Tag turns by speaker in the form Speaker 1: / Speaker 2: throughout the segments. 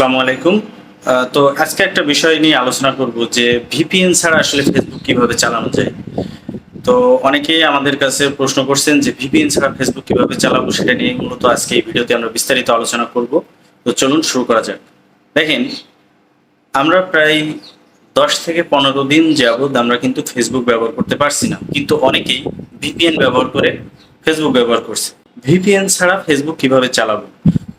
Speaker 1: আসসালামু আলাইকুম। তো আজকে একটা বিষয় নিয়ে আলোচনা করব যে ভিপিএন ছাড়া আসলে ফেসবুক কীভাবে চালানো যায়। তো অনেকেই আমাদের কাছে প্রশ্ন করছেন যে ভিপিএন ছাড়া ফেসবুক কীভাবে চালাবো সেটা নিয়ে মূলত আজকে এই ভিডিওতে আমরা বিস্তারিত আলোচনা করব। তো চলুন শুরু করা যাক। দেখেন, আমরা প্রায় দশ থেকে পনেরো দিন যাবৎ আমরা কিন্তু ফেসবুক ব্যবহার করতে পারছি না। কিন্তু অনেকেই ভিপিএন ব্যবহার করে ফেসবুক ব্যবহার করছে। ভিপিএন ছাড়া ফেসবুক কীভাবে চালাবো?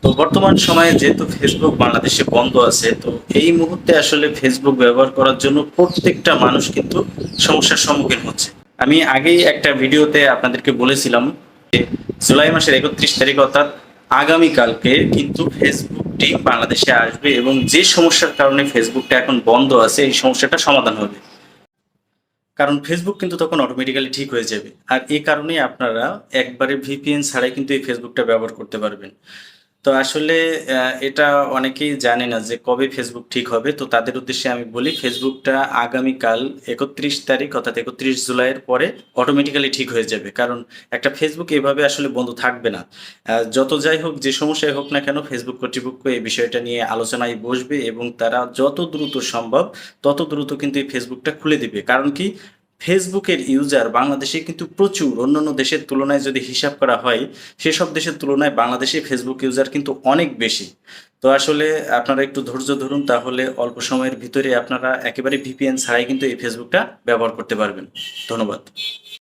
Speaker 1: তো বর্তমান সময়ে যেহেতু ফেসবুক বাংলাদেশে বন্ধ আছে, তো এই মুহূর্তে আসলে ফেসবুক ব্যবহার করার জন্য প্রত্যেকটা মানুষ কিন্তু সমস্যার সম্মুখীন হচ্ছে। আমি আগেই একটা ভিডিওতে আপনাদেরকে বলেছিলাম যে জুলাই মাসের একত্রিশ তারিখ অর্থাৎ আগামীকালকে কিন্তু ফেসবুক টিম বাংলাদেশে আসবে এবং যে সমস্যার কারণে ফেসবুকটা এখন বন্ধ আছে, এই সমস্যাটা সমাধান হবে। কারণ ফেসবুক কিন্তু তখন অটোমেটিক্যালি ঠিক হয়ে যাবে। আর এই কারণেই আপনারা একবারে ভিপিএন ছাড়াই কিন্তু এই ফেসবুকটা ব্যবহার করতে পারবেন। তো আসলে এটা অনেকেই জানে না যে কবে ফেসবুক ঠিক হবে। তো তাদের উদ্দেশ্যে আমি বলি ফেসবুকটা আগামীকাল একত্রিশ তারিখ, অর্থাৎ একত্রিশ জুলাইয়ের পরে অটোমেটিক্যালি ঠিক হয়ে যাবে। কারণ একটা ফেসবুক এভাবে আসলে বন্ধ থাকবে না। যত যাই হোক, যে সমস্যাই হোক না কেন ফেসবুক কর্তৃপক্ষ এই বিষয়টা নিয়ে আলোচনায় বসবে এবং তারা যত দ্রুত সম্ভব, তত দ্রুত কিন্তু এই ফেসবুকটা খুলে দিবে। কারণ কি? ফেসবুকের ইউজার বাংলাদেশে কিন্তু প্রচুর। অন্যান্য দেশের তুলনায় যদি হিসাব করা হয়, সেসব দেশের তুলনায় বাংলাদেশে ফেসবুক ইউজার কিন্তু অনেক বেশি। তো আসলে আপনারা একটু ধৈর্য ধরুন, তাহলে অল্প সময়ের ভিতরে আপনারা একেবারে ভিপিএন ছাড়াই কিন্তু এই ফেসবুকটা ব্যবহার করতে পারবেন। ধন্যবাদ।